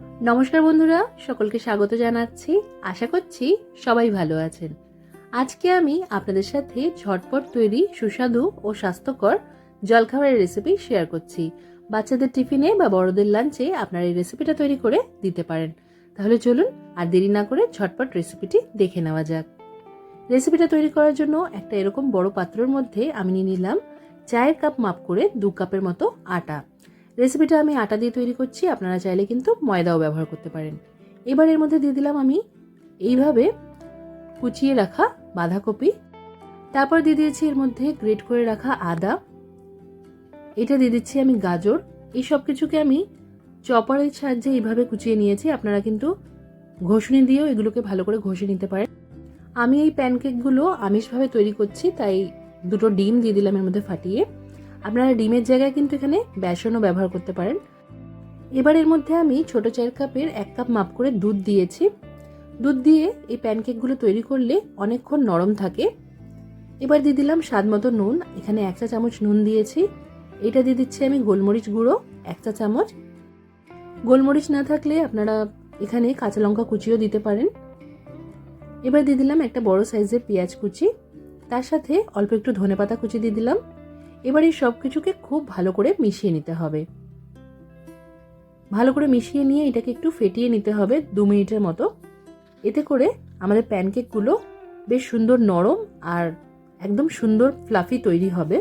নমস্কার বন্ধুরা, সকলকে স্বাগত জানাচ্ছি। আশা করছি সবাই ভালো আছেন। আজকে আমি আপনাদের সাথে ঝটপট তৈরি সুস্বাদু ও স্বাস্থ্যকর জলখাবারের রেসিপি শেয়ার করছি। বাচ্চাদের টিফিনে বা বড়দের লাঞ্চে আপনারা এই রেসিপিটা তৈরি করে দিতে পারেন। তাহলে চলুন আর দেরি না করে ঝটপট রেসিপিটি দেখে নেওয়া যাক। রেসিপিটা তৈরি করার জন্য একটা এরকম বড় পাত্রের মধ্যে আমি নিয়ে নিলাম চায়ের কাপ মাপ করে দু কাপের মতো আটা। রেসিপিটা আমি আটা দিয়ে তৈরি করছি, আপনারা চাইলে কিন্তু ময়দাও ব্যবহার করতে পারেন। এবার এর মধ্যে দিয়ে দিলাম আমি এইভাবে কুচিয়ে রাখা বাঁধাকপি। তারপর দিয়ে দিয়েছি এর মধ্যে গ্রেট করে রাখা আদা। এটা দিয়ে দিচ্ছি আমি গাজর। এই সব কিছুকে আমি চপারের সাহায্যে এইভাবে কুচিয়ে নিয়েছি, আপনারা কিন্তু ঘষণি দিয়েও এগুলোকে ভালো করে ঘষে নিতে পারেন। আমি এই প্যানকেকগুলো আমিষভাবে তৈরি করছি, তাই দুটো ডিম দিয়ে দিলাম এর মধ্যে ফাটিয়ে। আপনারা ডিমের জায়গায় কিন্তু এখানে বেসনও ব্যবহার করতে পারেন। এবার এর মধ্যে আমি ছোট চায়ের কাপের এক কাপ মাপ করে দুধ দিয়েছি। দুধ দিয়ে এই প্যানকেকগুলো তৈরি করলে অনেকক্ষণ নরম থাকে। এবার দিয়ে দিলাম স্বাদ মতো নুন, এখানে এক চা চামচ নুন দিয়েছি। এটা দিয়ে দিচ্ছি আমি গোলমরিচ গুঁড়ো, এক চা চামচ। গোলমরিচ না থাকলে আপনারা এখানে কাঁচা লঙ্কা কুচিও দিতে পারেন। এবার দিয়ে দিলাম একটা বড় সাইজের পেঁয়াজ কুচি। তার সাথে অল্প একটু ধনেপাতা কুচি দিয়ে দিলাম। এবার এই সব কিছুকে খুব ভালো করে মিশিয়ে নিতে হবে। ভালো করে মিশিয়ে নিয়ে এটাকে একটু ফেটিয়ে নিতে হবে দু মিনিটের মতো। এতে করে আমাদের প্যানকেকগুলো বেশ সুন্দর নরম আর একদম সুন্দর ফ্লাফি তৈরি হবে।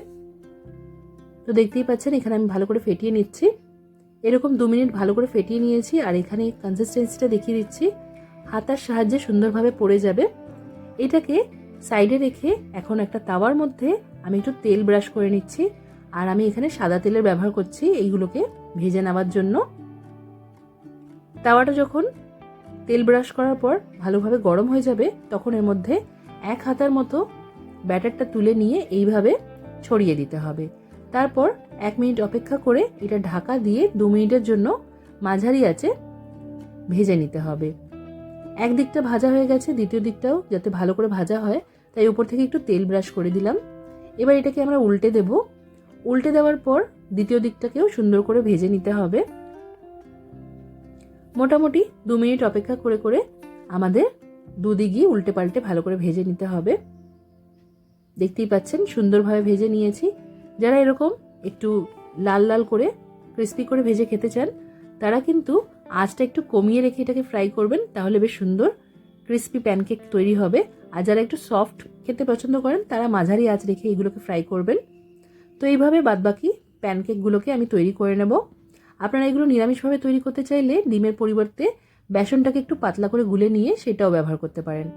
তো দেখতেই পাচ্ছেন, এখানে আমি ভালো করে ফেটিয়ে নিচ্ছি। এরকম দু মিনিট ভালো করে ফেটিয়ে নিয়েছি আর এখানে কনসিস্টেন্সিটা দেখিয়ে দিচ্ছি। হাতার সাহায্যে সুন্দরভাবে পড়ে যাবে। এটাকে সাইডে রেখে এখন একটা তাওয়ার মধ্যে আমি একটু তেল ব্রাশ করে নিচ্ছি আর আমি এখানে সাদা তেলের ব্যবহার করছি এইগুলোকে ভেজে নেওয়ার জন্য। তাওয়াটা যখন তেল ব্রাশ করার পর ভালোভাবে গরম হয়ে যাবে, তখন এর মধ্যে এক হাতার মতো ব্যাটারটা তুলে নিয়ে এইভাবে ছড়িয়ে দিতে হবে। তারপর এক মিনিট অপেক্ষা করে এটা ঢাকা দিয়ে দু মিনিটের জন্য মাঝারি আছে ভেজে নিতে হবে। এক দিকটা ভাজা হয়ে গেছে, দ্বিতীয় দিকটাও যাতে ভালো করে ভাজা হয়, তাই উপর থেকে একটু তেল ব্রাশ করে দিলাম। এবার এটাকে আমরা উল্টে দেব। উল্টে দেওয়ার পর দ্বিতীয় দিকটাকেও সুন্দর করে ভেজে নিতে হবে। মোটামুটি দু মিনিট অপেক্ষা করে করে আমাদের দুদিকই উল্টে পাল্টে ভালো করে ভেজে নিতে হবে। দেখতেই পাচ্ছেন, সুন্দরভাবে ভেজে নিয়েছি। যারা এরকম একটু লাল লাল করে, ক্রিস্পি করে ভেজে খেতে চান, তারা কিন্তু আঁচটা একটু কমিয়ে রেখে এটাকে ফ্রাই করবেন, তাহলে বেশ সুন্দর ক্রিস্পি প্যানকেক তৈরি হবে। আর যারা একটু সফট খেতে পছন্দ করেন, তারা মাঝারি আঁচ রেখে এগুলোকে ফ্রাই করবেন। তো এইভাবে বাদবাকি প্যানকেকগুলোকে আমি তৈরি করে নেব। আপনারা এগুলো নিরামিষভাবে তৈরি করতে চাইলে ডিমের পরিবর্তে বেসনটাকে একটু পাতলা করে গুলে নিয়ে সেটাও ব্যবহার করতে পারেন।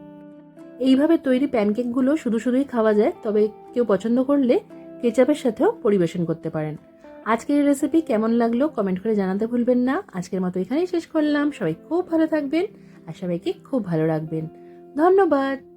এইভাবে তৈরি প্যানকেকগুলো শুধু শুধুই খাওয়া যায়, তবে কেউ পছন্দ করলে কেচাপের সাথেও পরিবেশন করতে পারেন। আজকের রেসিপি কেমন লাগল কমেন্ট করে জানাতে ভুলবেন না। আজকের মতো এখানেই শেষ করলাম। সবাই খুব ভালো থাকবেন আর সবাইকে খুব ভালো রাখবেন। ধন্যবাদ।